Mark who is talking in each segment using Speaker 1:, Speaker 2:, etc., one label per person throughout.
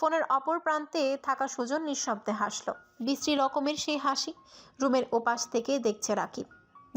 Speaker 1: ফোনের অপর প্রান্তে থাকা সুজন নিঃশব্দে হাসল। বিশ্রী রকমের সেই হাসি রুমের ওপাশ থেকে দেখছে রাকিব।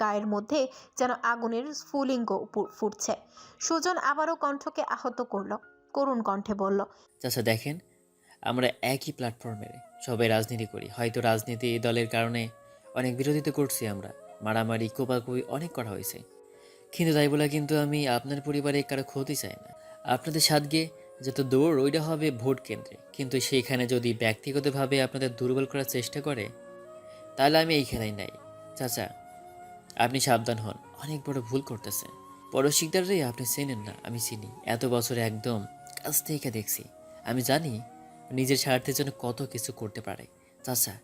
Speaker 1: গায়ের মধ্যে যেন আগুনের স্ফুলিঙ্গ ফুটছে। সুজন আবারও কণ্ঠকে আহত করল। করুণ কণ্ঠে বলল,
Speaker 2: চাচা, দেখেন, আমরা একই প্ল্যাটফর্মে সবাই রাজনীতি করি। হয়তো রাজনীতি দলের কারণে অনেক বিরোধিতা করছি আমরা। মারামারি, কোপাকুপি অনেক করা হয়েছে। কিন্তু তাই বলে কিন্তু আমি আপনার পরিবারে কারও ক্ষতি চাই না। আপনাদের সাদগে যত দৌড় ওইটা হবে ভোট কেন্দ্রে। কিন্তু সেইখানে যদি ব্যক্তিগতভাবে আপনাদের দুর্বল করার চেষ্টা করে, তাহলে আমি এই খেলাই নাই। চাচা, আপনি সাবধান হন। অনেক বড় ভুল করতেছেন। পরশিকদাররাই আপনি চেনেন না, আমি চিনি। এত বছরে একদম কাছ থেকে দেখছি। আমি জানি নিজের স্বার্থের জন্য কত কিছু করতে পারে। চাচা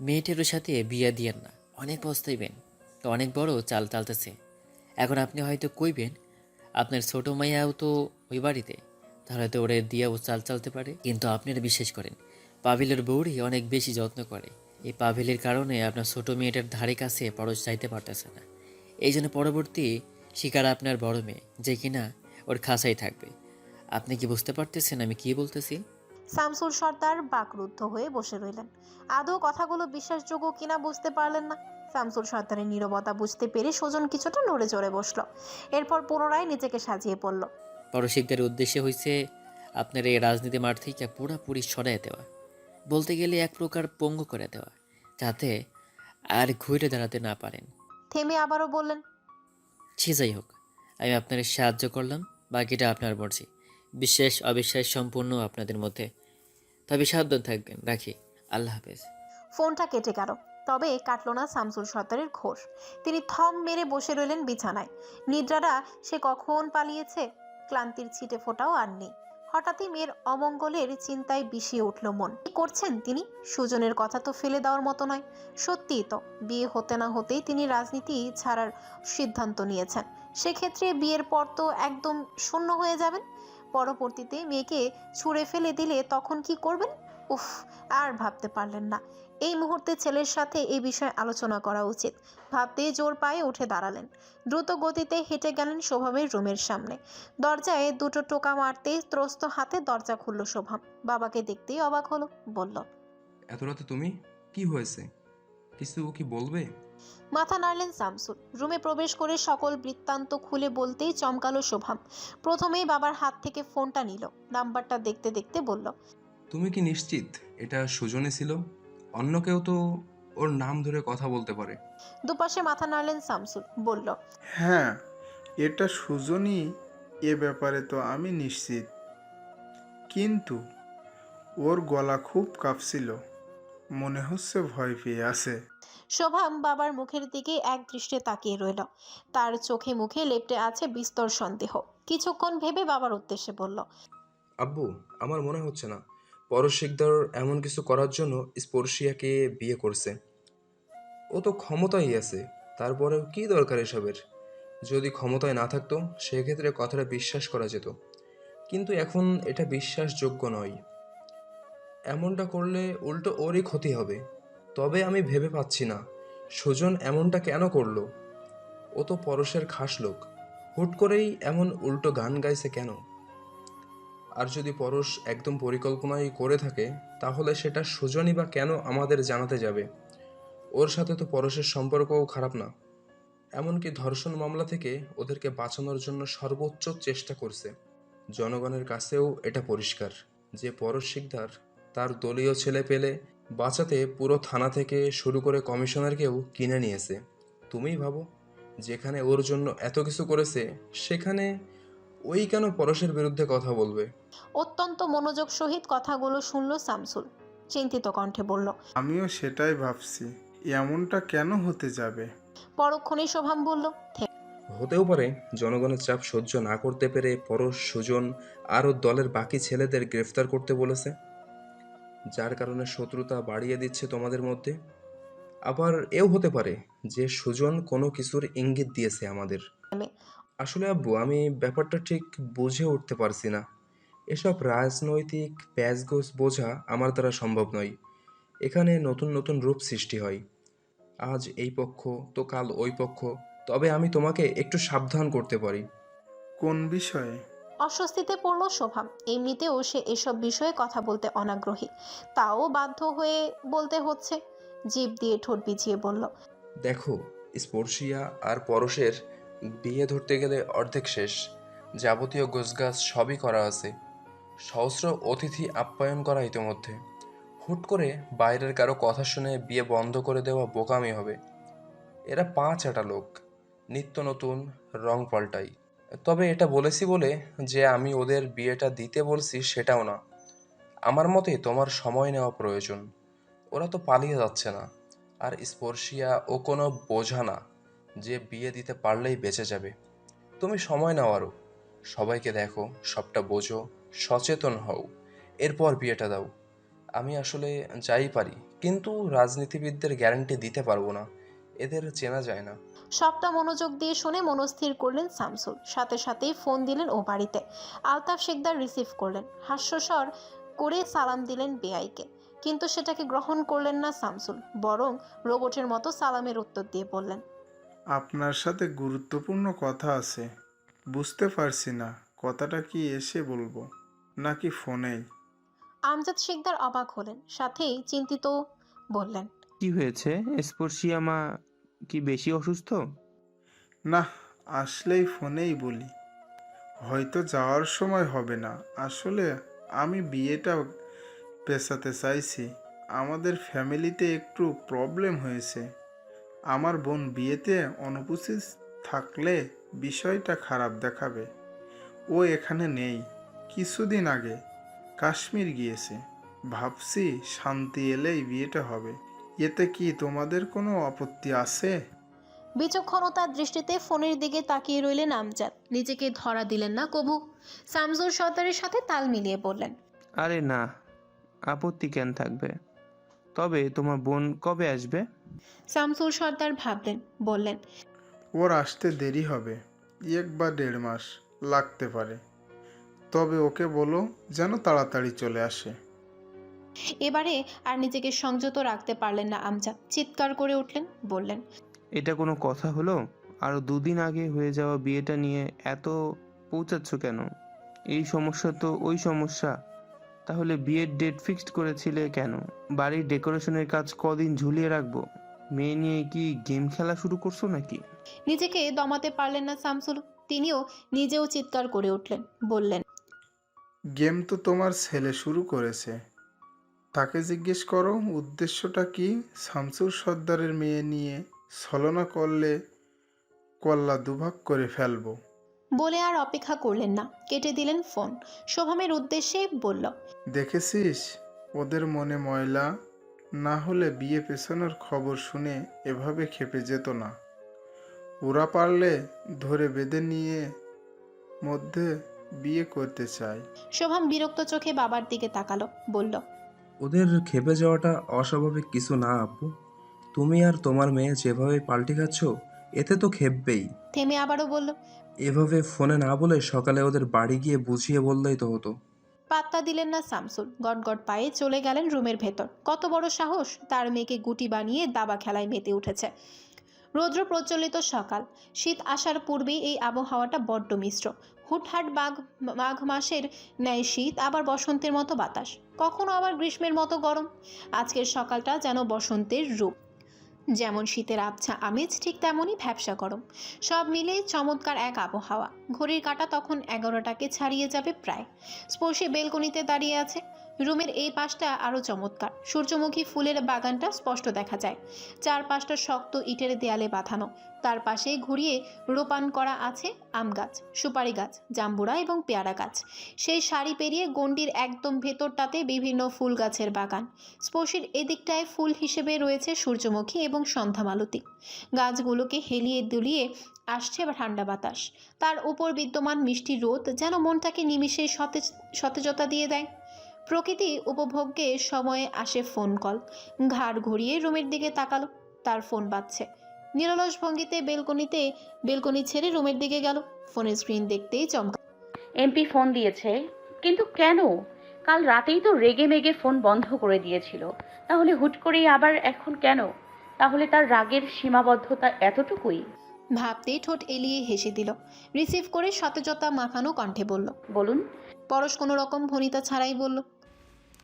Speaker 2: মেয়েটেরও সাথে বিয়া দিয়েন না। অনেক পস্তাইবেন। তো অনেক বড় চাল চালতেছে এখন আপনি হয়তো কইবেন, আপনার ছোট মাইয়াও তো ওই বাড়িতে। তাহলে তো ওরে দিয়েও চাল চালতে পারে। কিন্তু আপনারা বিশ্বাস করেন, পাভিলের বউরই অনেক বেশি যত্ন করে। এই পাভিলের কারণে আপনার ছোট মেয়েটার ধারে কাছে পরশ চাইতে পারতেছে না। এই জন্য পরবর্তী শিকার আপনার বড় মেয়ে, যে কিনা ওর খাসাই থাকবে। আপনি কি বুঝতে পারতেছেন আমি কি বলতেছি?
Speaker 1: শামসুল সর্দার বাকরুদ্ধ হয়ে বসে রইলেন। আদৌ কথাগুলো বিশ্বাসযোগ্য কিনা বুঝতে পারলেন না। শামসুল সর্দারের নীরবতা বুঝতে পেরে সুজন কিছুটা নড়ে চড়ে বসল। এরপর পুনরায় নিজেকে সাজিয়ে পড়ল।
Speaker 2: পরশিকদের উদ্দেশ্য হয়েছে আপনার এই রাজনীতি মাঠ থেকে পুরোপুরি সরাই দেওয়া। বলতে গেলে এক প্রকার পঙ্গু করে দেওয়া যাতে আর ঘুরে দাঁড়াতে না পারেন।
Speaker 1: থেমে আবারও বললেন
Speaker 2: সে যাই হোক আমি আপনার সাহায্য করলাম বাকিটা আপনার মর্জি। বিশ্বাস অবিশ্বাস সম্পূর্ণ আপনাদের মধ্যে। তবে সাবধান থাকবেন রাখি। আল্লাহ হাফেজ।
Speaker 1: ফোনটা কেটে গেল তবে কাটল না শামসুল সর্দারের ঘোষ। তিনি থম মেরে বসে রইলেন বিছানায়। নিদ্রারা সে কখন পালিয়েছে? ক্লান্তির ছিটে ফোটাও আর নেই। হঠাৎই মেয়ের অমঙ্গলের চিন্তায় বিষিয়ে উঠল মন। কি করছেন তিনি? সুজনের কথা তো ফেলে দেওয়ার মতো নয়। সত্যিই তো, বিয়ে হতে না হতেই তিনি রাজনীতি ছাড়ার সিদ্ধান্ত নিয়েছেন। সেক্ষেত্রে বিয়ের পর তো একদম শূন্য হয়ে যাবেন? পরবর্তীতে মেয়েকে ছুঁড়ে ফেলে দিলে তখন কি করবেন? উফ, আর ভাবতে পারলেন না। এই মুহূর্তে ছেলের সাথে এই বিষয়ে আলোচনা করা উচিত। ভাবতেই জোর পায়ে উঠে দাঁড়ালেন। দ্রুত গতিতে হেঁটে গেলেন শোভামের রুমের সামনে। দরজায় দুটো টোকা মারতেই ত্রস্ত হাতে দরজা খুলল শোভাম বাবাকে দেখতেই অবাক হলো বলল
Speaker 3: এত রাতে তুমি? কি হয়েছে? কিছু কি বলবে?
Speaker 1: মাথা নাড়লেন শামসুল। রুমে প্রবেশ করে সকল বৃত্তান্ত খুলে বলতেই চমকালো শোভাম প্রথমেই বাবার হাত থেকে ফোনটা নিল। নাম্বারটা দেখতে দেখতে বলল
Speaker 3: তুমি কি নিশ্চিত? এটা সুজনে ছিল? অন্য কেউ তো ওর নাম ধরে কথা বলতে পারে।
Speaker 1: দুপাশে মাথা নাড়লেন শামসুল বলল
Speaker 4: হ্যাঁ এটা সুজনই এ ব্যাপারে তো আমি নিশ্চিত। কিন্তু ওর গলা খুব কাঁপছিল মনে হচ্ছে ভয় পেয়ে আছে।
Speaker 1: শোভাম বাবার মুখের দিকে এক দৃষ্টে তাকিয়ে রইল। তার চোখে মুখে লেপটে আছে বিস্তর সন্দেহ। কিছুক্ষণ ভেবে বাবার উদ্দেশ্যে বলল
Speaker 3: আব্বু আমার মনে হচ্ছে না। পরশ শিকদার এমন কিছু করার জন্য স্পর্শিয়াকে বিয়ে করছে। ও তো ক্ষমতাই আছে, তারপরেও কি দরকার এসবের? যদি ক্ষমতায় না থাকতো, সেক্ষেত্রে কথাটা বিশ্বাস করা যেত। কিন্তু এখন এটা বিশ্বাসযোগ্য নয়। এমনটা করলে উল্টো ওরই ক্ষতি হবে। তবে আমি ভেবে পাচ্ছি না, সুজন এমনটা কেন করল? ও তো পরশের খাস লোক। হুট করেই এমন উল্টো গান গাইছে কেন? আর যদি পরশ একদম পরিকল্পনাই করে থাকে, তাহলে সেটা সুজনই বা কেন আমাদের জানাতে যাবে? ওর সাথে তো পরশের সম্পর্কও খারাপ না। এমনকি ধর্ষণ মামলা থেকে ওদেরকে বাঁচানোর জন্য সর্বোচ্চ চেষ্টা করছে। জনগণের কাছেও এটা পরিষ্কার যে পরশ শিকদার তার দলীয় ছেলে পেলে বাঁচাতে পুরো থানা থেকে শুরু করে কমিশনারকেও কিনে নিয়েছে। তুমিই ভাবো, যেখানে ওর জন্য এত কিছু করেছে, সেখানে ওই কেন পরশের বিরুদ্ধে কথা বলবে?
Speaker 1: অত্যন্ত মনোযোগ সহিত কথাগুলো শুনল শামসুল। চিন্তিত কণ্ঠে বলল
Speaker 4: আমিও সেটাই ভাবছি এমনটা কেন হতে যাবে?
Speaker 1: পরক্ষণে শোভাম বলল
Speaker 3: হতেও পারে জনগণের চাপ সহ্য না করতে পেরে পরশ সুজন আর দলের বাকি ছেলেদের গ্রেফতার করতে বলেছে। যার কারণে শত্রুতা বাড়িয়ে দিচ্ছে তোমাদের মধ্যে। আবার এও হতে পারে যে সুজন কোনো কিছুর ইঙ্গিত দিয়েছে আমাদের। আসলে আব্বু আমি ব্যাপারটা ঠিক বুঝে উঠতে পারছি না। এসব রাজনৈতিক প্যাচগোছ বোঝা আমার দ্বারা সম্ভব নয়। এখানে নতুন নতুন রূপ সৃষ্টি হয়। আজ এই পক্ষ তো কাল ওই পক্ষ তবে আমি তোমাকে একটু সাবধান করতে পারি।
Speaker 4: কোন বিষয়ে?
Speaker 1: অস্বস্তিতে পড়ল শোভা। এমনিতেও সে এসব বিষয়ে কথা বলতে অনাগ্রহী। তাও বাধ্য হয়ে বলতে হচ্ছে। জিভ দিয়ে ঠোঁট বিছিয়ে বলল
Speaker 3: দেখো স্পর্শিয়া আর পরশের বিয়ে ধরতে গেলে অর্ধেক শেষ। যাবতীয় গোছগাছ সবই করা আছে। সহস্র অতিথি আপ্যায়ন করা ইতিমধ্যে। হুট করে বাইরের কারও কথা শুনে বিয়ে বন্ধ করে দেওয়া বোকামি হবে। এরা পাঁচ আটা লোক। নিত্য নতুন, রং পাল্টাই। তবে এটা বলেছি বলে যে আমি ওদের বিয়েটা দিতে বলছি সেটাও না। আমার মতে তোমার সময় নেওয়া প্রয়োজন। ওরা তো পালিয়ে যাচ্ছে না। আর স্পর্শিয়া ও কোনো বোঝা না। যে বিয়ে দিতে পারলেই বেঁচে যাবে। তুমি সময় নাও আরও। সবাইকে দেখো, সবটা বোঝো, সচেতন হও। এরপর বিয়েটা দাও। আমি আসলে যাই পারি, কিন্তু রাজনীতিবিদদের গ্যারান্টি দিতে পারব না। এদের চেনা যায় না।
Speaker 1: সবটা মনোযোগ দিয়ে শুনে মনস্থির করলেন শামসুল। সাথে সাথেই ফোন দিলেন ও বাড়িতে। আলতাফ শেখদার রিসিভ করলেন। হাস্যস্বর করে সালাম দিলেন বেআইকে। কিন্তু সেটাকে গ্রহণ করলেন না শামসুল, বরং রোবটের মতো সালামের উত্তর দিয়ে বললেন
Speaker 4: আপনার সাথে গুরুত্বপূর্ণ কথা আছে। বুঝতে পারছি না কথাটা কি এসে বলব নাকি ফোনেই?
Speaker 1: আমজাদ শেখদার অবাক হলেন সাথেই চিন্তিত বললেন
Speaker 5: কি হয়েছে? স্পর্শিয়া মা কি বেশি অসুস্থ?
Speaker 4: না আসলেই ফোনেই বলি। হয়তো যাওয়ার সময় হবে না। আসলে আমি বিয়েটা পেছাতে চাইছি। আমাদের ফ্যামিলিতে একটু প্রবলেম হয়েছে। আমার বোন বিয়েতে অনুপস্থিত থাকলে বিষয়টা খারাপ দেখাবে। ও এখানে নেই। কিছুদিন আগে কাশ্মীর গিয়েছে। ভাবছি শান্তি এলেই বিয়েটা হবে। এতে কি তোমাদের কোনো আপত্তি আছে?
Speaker 1: বিচক্ষণতার দৃষ্টিতে ফোনের দিকে তাকিয়ে রইলেন আমজাদ। নিজেকে ধরা দিলেন না কবু। শামসুল সর্দারের সাথে তাল মিলিয়ে বললেন
Speaker 5: আরে না আপত্তি কেন থাকবে? তবে তোমার বোন কবে আসবে?
Speaker 1: শামসুল সর্দার ভাবলেন বললেন
Speaker 4: ওর আসতে দেরি হবে এক বা দেড় মাস লাগতে পারে। তবে ওকে বলো যেন তাড়াতাড়ি চলে আসে।
Speaker 1: এবারে আর নিজেকে সংযত রাখতে পারলেন না আমজাদ চিৎকার করে উঠলেন বললেন
Speaker 5: এটা কোনো কথা হলো? আরও দুদিন আগে হয়ে যাওয়া বিয়েটা নিয়ে এত পৌঁছাচ্ছ কেন? এই সমস্যা তো ওই সমস্যা। তাহলে বিয়ের ডেট ফিক্সড করেছিলে কেন? বাড়ির ডেকোরেশনের কাজ কদিন ঝুলিয়ে রাখব? মেয়ে নিয়ে কি গেম খেলা শুরু করছ নাকি?
Speaker 1: নিজেকে দমাতে পারলেন না শামসুল। তিনিও নিজেও চিৎকার করে উঠলেন বললেন
Speaker 4: গেম তো তোমার ছেলে শুরু করেছে। তাকে জিজ্ঞেস করো উদ্দেশ্যটা কি? শামসুর সর্দারের মেয়ে নিয়ে ছলনা করলে কল্লা দুভাগ করে ফেলব।
Speaker 1: বলে আর অপেক্ষা করলেন না। কেটে দিলেন ফোন। শোভামের উদ্দেশ্যে বলল
Speaker 4: দেখেছিস? ওদের মনে ময়লা? না হলে বিয়ে পেছানোর খবর শুনে এভাবে খেপে যেত না। ওরা পারলে ধরে বেঁধে নিয়ে মধ্যে বিয়ে করতে চায়।
Speaker 1: শোভাম বিরক্ত চোখে বাবার দিকে তাকালো বলল
Speaker 3: ওদের খেপে যাওয়াটা অস্বাভাবিক কিছু না আপু। তুমি আর তোমার মেয়ে যেভাবে পাল্টে খাচ্ছ এতে তো খেপবেই।
Speaker 1: থেমে আবারও বলল
Speaker 3: এভাবে ফোনে না বলে সকালে ওদের বাড়ি গিয়ে বুঝিয়ে বললেই তো হতো।
Speaker 1: পাত্তা দিলেন না শামসুল গটগট পায়ে চলে গেলেন রুমের ভেতর। কত বড় সাহস তার মেয়েকে গুটি বানিয়ে দাবা খেলায় মেতে উঠেছে। রৌদ্র প্রচলিত সকাল। শীত আসার পূর্বেই এই আবহাওয়াটা বড্ড মিশ্র। হুটহাট বাঘ মাঘ মাসের ন্যায় শীত আবার বসন্তের মতো বাতাস। কখনো আবার গ্রীষ্মের মতো গরম। আজকের সকালটা যেন বসন্তের রূপ। যেমন শীতের আবছা আমেজ, ঠিক তেমনই ভ্যাবসা গরম। সব মিলে চমৎকার এক আবহাওয়া। ঘড়ির কাঁটা তখন এগারোটাকে ছাড়িয়ে যাবে প্রায়। স্পর্শে বেলকনিতে দাঁড়িয়ে আছে। রুমের এই পাশটা আরও চমৎকার। সূর্যমুখী ফুলের বাগানটা স্পষ্ট দেখা যায়। চারপাশটা শক্ত ইটের দেয়ালে বাঁধানো। তার পাশেই ঘুরিয়ে রোপান করা আছে আম গাছ, সুপারি গাছ, জাম্বুরা এবং পেয়ারা গাছ। সেই সারি পেরিয়ে গণ্ডির একদম ভেতরটাতে বিভিন্ন ফুল গাছের বাগান। স্পর্শের এদিকটায় ফুল হিসেবে রয়েছে সূর্যমুখী এবং সন্ধ্যামালতী। গাছগুলোকে হেলিয়ে দুলিয়ে আসছে ঠান্ডা বাতাস। তার উপর বিদ্যমান মিষ্টি রোদ যেন মনটাকে নিমিষে সতেজ, সতেজতা দিয়ে দেয়। প্রকৃতি উপভোগ্যে সময়ে আসে ফোন কল ঘাড় ঘুরিয়ে রুমের দিকে তাকালো তার ফোন বাজছে। নিরলস ভঙ্গিতে বেলকনিতে বেলকনি ছেড়ে রুমের দিকে গেল। ফোনের স্ক্রিন দেখতেই চমকা
Speaker 6: এমপি ফোন দিয়েছে কিন্তু কেন? কাল রাতেই তো রেগে মেগে ফোন বন্ধ করে দিয়েছিল। তাহলে হুট করেই আবার এখন কেন? তাহলে তার রাগের সীমাবদ্ধতা এতটুকুই?
Speaker 1: ভাবতেই ঠোঁট এলিয়ে হেসে দিল। রিসিভ করে সতেজতা মাখানো কণ্ঠে বলল
Speaker 6: বলুন
Speaker 1: পরশ কোনো রকম ভনিতা ছাড়াই বলল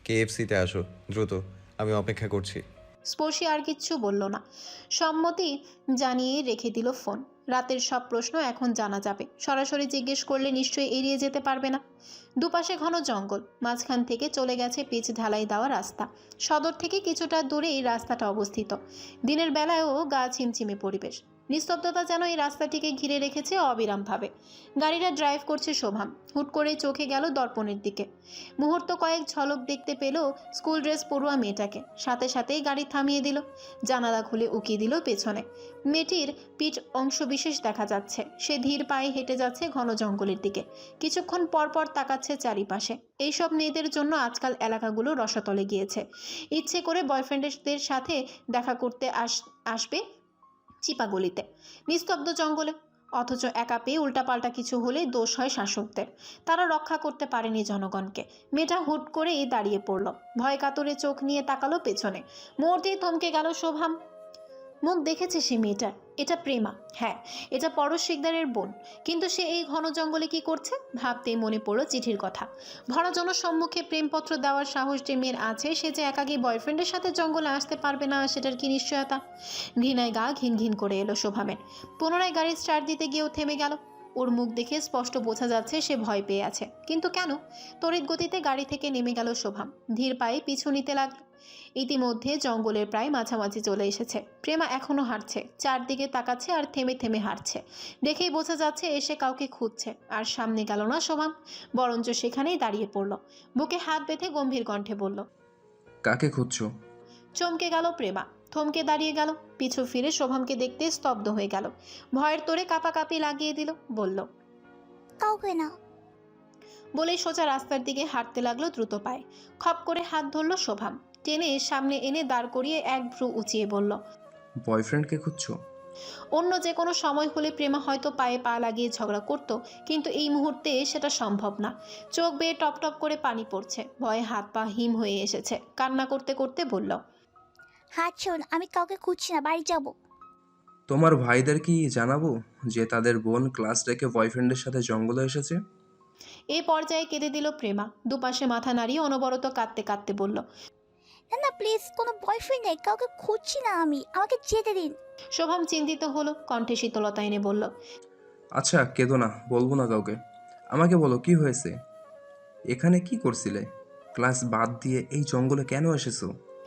Speaker 7: কেএফসিতে আসো দ্রুত আমি অপেক্ষা করছি।
Speaker 1: স্পর্শী আর কিচ্ছু বলল না। সম্মতি জানিয়ে রেখে দিল ফোন। রাতের সব প্রশ্ন এখন জানা যাবে। সরাসরি জিজ্ঞেস করলে নিশ্চয়ই এড়িয়ে যেতে পারবে না। দুপাশে ঘন জঙ্গল মাঝখান থেকে চলে গেছে পিচ ঢালাই দেওয়া রাস্তা। সদর থেকে কিছুটা দূরে এই রাস্তাটা অবস্থিত। দিনের বেলায়ও গা ছিমছিমে পরিবেশ। নিস্তব্ধতা যেন এই রাস্তাটিকে ঘিরে রেখেছে অবিরামভাবে। গাড়িটা ড্রাইভ করছে শোভাম হুট করে চোখে গেল দর্পণের দিকে। মুহূর্ত কয়েক ঝলক দেখতে পেল স্কুল ড্রেস পড়ুয়া মেয়েটাকে। সাথে সাথেই গাড়ি থামিয়ে দিল। জানালা খুলে উকিয়ে দিল পেছনে। মেয়েটির পিঠ অংশবিশেষ দেখা যাচ্ছে। সে ধীর পায়ে হেঁটে যাচ্ছে ঘন জঙ্গলের দিকে। কিছুক্ষণ পরপর তাকাচ্ছে চারিপাশে। এইসব মেয়েদের জন্য আজকাল এলাকাগুলো রসাতলে গিয়েছে। ইচ্ছে করে বয়ফ্রেন্ডদের সাথে দেখা করতে আস, আসবে চিপাগলিতে নিস্তব্ধ জঙ্গলে। অথচ একা পেয়ে উল্টাপাল্টা কিছু হলে দোষ হয় শাসকদের। তারা রক্ষা করতে পারেনি জনগণকে। মেয়েটা হুট করেই দাঁড়িয়ে পড়ল। ভয় কাতরে চোখ নিয়ে তাকালো পেছনে। মুহূর্তেই থমকে গেল শোভাম মুখ দেখেছে সে মেয়েটার। এটা প্রেমা হ্যাঁ এটা পরশ শিকদারের বোন। কিন্তু সে এই ঘন জঙ্গলে কি করছে? ভাবতেই মনে পড়ল চিঠির কথা। ভরা জনসম্মুখে প্রেমপত্র দেওয়ার সাহস যে মেয়ের আছে, সে যে একাকী বয়ফ্রেন্ডের সাথে জঙ্গলে আসতে পারবে না, সেটার কি নিশ্চয়তা? ঘৃণায় গা ঘিন ঘিন করে এলো শোভামের পুনরায় গাড়ি স্টার্ট দিতে গিয়েও থেমে গেল। ওর মুখ দেখে স্পষ্ট বোঝা যাচ্ছে সে ভয় পেয়ে আছে। কিন্তু কেন? তড়িৎ গতিতে গাড়ি থেকে নেমে গেল শোভাম ধীর পায়ে পিছু নিতে লাগল। ইতিমধ্যে জঙ্গলের প্রায় মাঝামাঝি চলে এসেছে। প্রেমা এখনও হাঁটছে। চারদিকে তাকাচ্ছে আর থেমে থেমে হাঁটছে। দেখেই বোঝা যাচ্ছে এসে কাউকে খুঁজছে। আর সামনে গেল না শোভাম বরঞ্চ সেখানেই দাঁড়িয়ে পড়ল। বুকে হাত বেঁধে গম্ভীর কণ্ঠে বলল
Speaker 3: কাকে খুঁজছো?
Speaker 1: চমকে গেল প্রেমা। থমকে দাঁড়িয়ে গেল। পিছু ফিরে শোভামকে দেখতে স্তব্ধ হয়ে গেল। ভয়ের তোরে কাঁপাকাঁপি লাগিয়ে দিল। বলল
Speaker 8: কাউকে না।
Speaker 1: বলেই সোজা রাস্তার দিকে হাঁটতে লাগল দ্রুত পায়ে। খপ করে হাত ধরল শোভাম। টেনে সামনে এনে দাঁড় করিয়ে এক ভ্রু উঁচিয়ে বলল
Speaker 3: বয়ফ্রেন্ডকে খুঁজছো?
Speaker 1: অন্য যে কোনো সময় হলে প্রেমা হয়তো পায়ে পা লাগিয়ে ঝগড়া করত কিন্তু এই মুহূর্তে সেটা সম্ভব না। চোখ বেয়ে টপ টপ করে পানি পড়ছে ভয়ে হাত পা হিম হয়ে এসেছে কান্না করতে করতে বলল
Speaker 8: হাত শোন আমি কাউকে খুঁজছি না বাড়ি যাব।
Speaker 3: তোমার ভাইদের কি জানাব যে তাদের বোন ক্লাস রেখে বয়ফ্রেন্ডের সাথে জঙ্গলে এসেছে?
Speaker 1: এই পর্যায়ে কেঁদে দিল প্রেমা দুপাশে মাথা নাড়িয়ে অনবরত কাঁদতে কাঁদতে বলল
Speaker 8: না না প্লিজ কোনো বয়ফ্রেন্ড নেই কাউকে খুঁজছি না আমি আমাকে যেতে দিন।
Speaker 1: শোভাম চিন্তিত হলো কণ্ঠে শীতলতা এনে বলল
Speaker 3: আচ্ছা কেঁদো না বলব না কাউকে। আমাকে বলো কি হয়েছে? এখানে কি করছিলে? ক্লাস বাদ দিয়ে এই জঙ্গলে কেন এসেছ?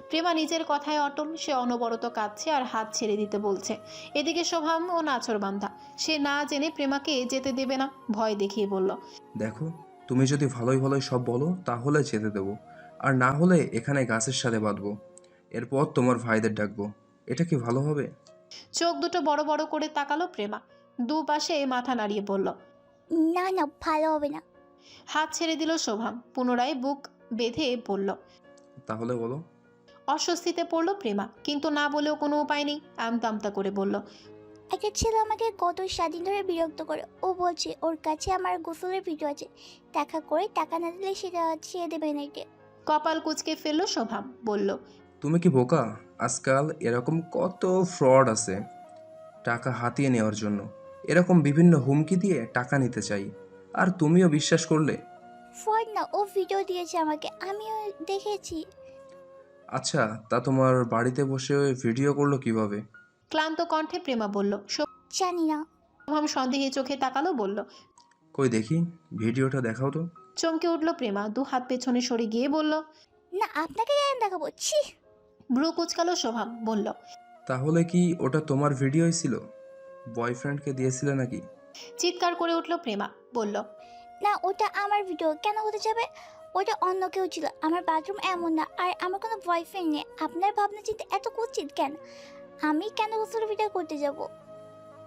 Speaker 1: প্রেমা নিজের কথায় অটল সে অনবরত কাঁদছে আর হাত ছেড়ে দিতে বলছে। এদিকে শোভাম ও নাচর বান্ধা সে না জেনে প্রেমাকে যেতে দেবে না ভয় দেখিয়ে বলল
Speaker 3: দেখো তুমি যদি ভালোই ভালোই সব বলো তাহলে যেতে দেবো। আর না হলে এখানে গাছের সাথে বাঁধবো। এরপর তোমার ভাইদের ডাকবো। এটা কি ভালো হবে?
Speaker 1: চোখ দুটো বড় বড় করে তাকালো প্রেমা। দুপাশে মাথা নাড়িয়ে বলল
Speaker 8: না না ভালো হবে না।
Speaker 1: হাত ছেড়ে দিল শোভাম পুনরায় বুক বেঁধে বলল
Speaker 3: তাহলে বলো।
Speaker 1: অস্বস্তিতে পড়ল প্রেমা কিন্তু না বলেও কোনো উপায় নেই। আমতা আমতা করে বলল
Speaker 8: একটা ছেলে আমাকে গত স্বাধীন ধরে বিরক্ত করে। ও বলছে ওর কাছে আমার গোসলের ভিডিও আছে। দেখা করে টাকা না দিলে সেটা ছেড়ে দেবে না নাকি?
Speaker 1: কপাল কুচকে ফেলল শোভাম বলল
Speaker 3: তুমি কি বোকা? আজকাল এরকম কত ফ্রড আছে টাকা হাতিয়ে নেওয়ার জন্য। এরকম বিভিন্ন হুমকি দিয়ে টাকা নিতে চাই। আর তুমিও বিশ্বাস করলে?
Speaker 8: ফোন না ও ভিডিও দিয়েছে আমাকে আমিও দেখেছি।
Speaker 3: আচ্ছা তা তোমার বাড়িতে বসে ভিডিও করল কীভাবে?
Speaker 1: ক্লান্ত কণ্ঠে প্রেমা বলল
Speaker 8: জানি না।
Speaker 1: শোভাম সন্দেহে চোখে তাকালো বলল
Speaker 3: কই দেখি ভিডিওটা দেখাও তো।
Speaker 1: চমকে উঠল প্রেমা দু হাত পেছনে সরে গিয়ে বলল
Speaker 8: না আপনাকে কেন দেখাবো? ছি।
Speaker 1: ভ্রু কুচকালো শোভাম বলল
Speaker 3: তাহলে কি ওটা তোমার ভিডিওই ছিল? বয়ফ্রেন্ডকে দিয়েছিলে নাকি?
Speaker 1: চিৎকার করে উঠল প্রেমা বলল
Speaker 8: না ওটা আমার ভিডিও কেন হতে যাবে? ওটা অন্য কেউ ছিল আমার বাথরুম এমন না আর আমার কোনো বয়ফ্রেন্ড নেই। আপনার ভাবনা চিন্তা এত কুচিত কেন? আমি কেন গোসল ভিডিও করতে যাব?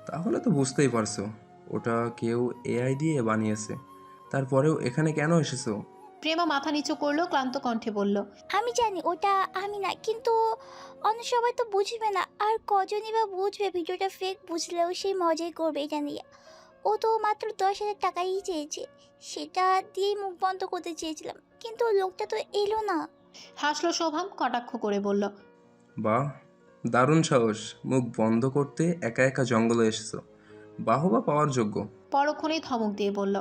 Speaker 3: তাহলে তো বুঝতেই পারছ ওটা কেউ এআই দিয়ে বানিয়েছে। তারপরেও এখানে কেন এসেছ?
Speaker 1: প্রেমা মাথা নিচু করল ক্লান্ত কণ্ঠে বলল
Speaker 8: আমি জানি ওটা আমি না কিন্তু অন্য সবাই তো বুঝবে না আর কজনই বা বুঝবে? ভিডিওটা ফেক বুঝলেও সেই মজাই করবে এটা নিয়ে ও তো মাত্র দশ হাজার টাকাই চেয়েছে সেটা দিয়েই মুখ বন্ধ করতে চেয়েছিলাম কিন্তু লোকটা তো এলো না।
Speaker 1: হাসলো শোভাম কটাক্ষ করে বলল
Speaker 3: বাহ দারুণ সাহস মুখ বন্ধ করতে একা একা জঙ্গলে এসেছ। বাহবা পাওয়ার যোগ্য।
Speaker 1: পরক্ষণেই ধমক দিয়ে বলল